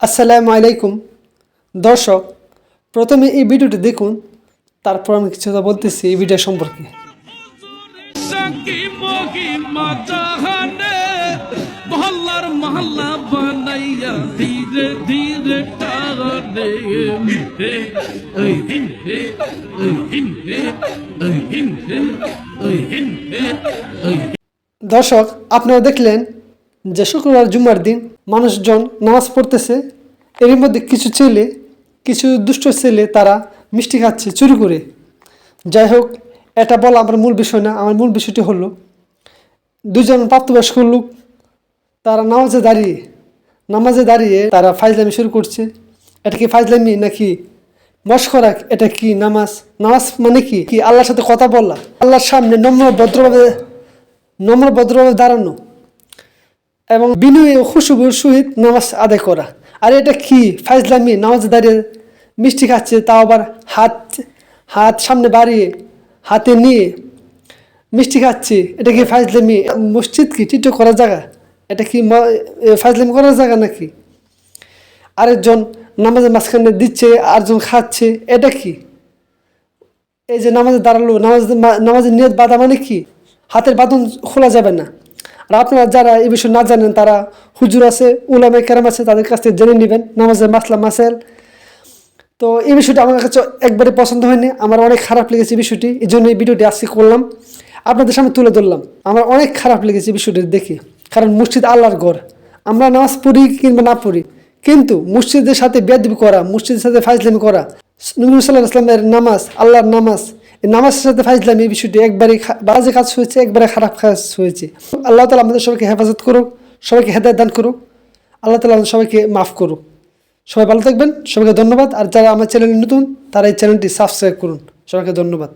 আসসালামু আলাইকুম। দর্শক প্রথমে এই ভিডিওটি দেখুন তারপর আমি কিছু কথা বলতেছি এই ভিডিও সম্পর্কে। মহল্লার মহল্লা বানাইয়া ধীরে ধীরে দর্শক আপনারা দেখলেন যে শুক্রবার জুমার দিন মানুষজন নামাজ পড়তেছে এর মধ্যে কিছু ছেলে, কিছু দুষ্ট ছেলে তারা মিষ্টি খাচ্ছে চুরি করে। যাই হোক, এটা বলা আমার মূল বিষয় না, আমার মূল বিষয়টি হলো, দুজন প্রাপ্তবয়স্ক লোক তারা নামাজে দাঁড়িয়ে নামাজে দাঁড়িয়ে তারা ফাইজলামি শুরু করছে। এটা কি ফাইজলামি নাকি মস্করা? এটা কি নামাজ? নামাজ মানে কি? কি আল্লাহর সাথে কথা বলা? আল্লাহর সামনে নম্র, ভদ্রভাবে নম্র, ভদ্রভাবে দাঁড়ানো? এবং বিনয়ী ও খুশুবুর সহিত নামাজ আদায় করা। আর এটা কি? ফাইজলামি নামাজ দাঁড়িয়ে মিষ্টি খাচ্ছে, তাও আবার হাত হাত সামনে বাড়িয়ে, হাতে নিয়ে মিষ্টি খাচ্ছে। এটা কি ফাইজলামি মসজিদ কি? টিটো করার জায়গা? এটা কি ফাইজলামি করার জায়গা নাকি? আরেকজন নামাজের মাঝখানে দিচ্ছে, আরেকজন খাচ্ছে। এটা কি? এই যে নামাজে দাঁড়াল, নামাজ নামাজের নিয়ত বাধা মানে কি? হাতের বাঁধন খোলা যাবে না। আর আপনারা যারা এই বিষয়ে না জানেন, তারা হুজুর আছে উলামে কেরাম আছে, তাদের কাছ থেকে জেনে নেবেন। নামাজের মাসলা মাসেল। তো এই বিষয়টা আমার কাছে একবারে পছন্দ হয়নি। আমার অনেক খারাপ লেগেছে বিষয়টি। এই জন্য এই ভিডিওটি আজকে করলাম। আপনাদের সামনে তুলে ধরলাম। আমার অনেক খারাপ লেগেছে বিষয়টি দেখে। কারণ মসজিদ আল্লাহর ঘর। আমরা নামাজ পড়ি কিংবা না পড়ি। কিন্তু মসজিদের সাথে বেদবি করা, মসজিদের সাথে ফাইজলামি করা, নবী সাল্লাহ ইসলামের নামাজ, আল্লাহর নামাজ নামাজের সাথে ফাইজলাম এই বিষয়টি একবারে বাজে কাজ হয়েছে, একবারে খারাপ কাজ হয়েছে। আল্লাহ তালা আমাদের সবাইকে হেফাজত করুক, সবাইকে হেদায়ত দান করুক, আল্লাহ তালা আমাদের সবাইকে মাফ করুক। সবাই ভালো থাকবেন, সবাইকে ধন্যবাদ। আর যারা আমার চ্যানেল নতুন, তারা এই চ্যানেলটি সাবস্ক্রাইব করুন। সবাইকে ধন্যবাদ।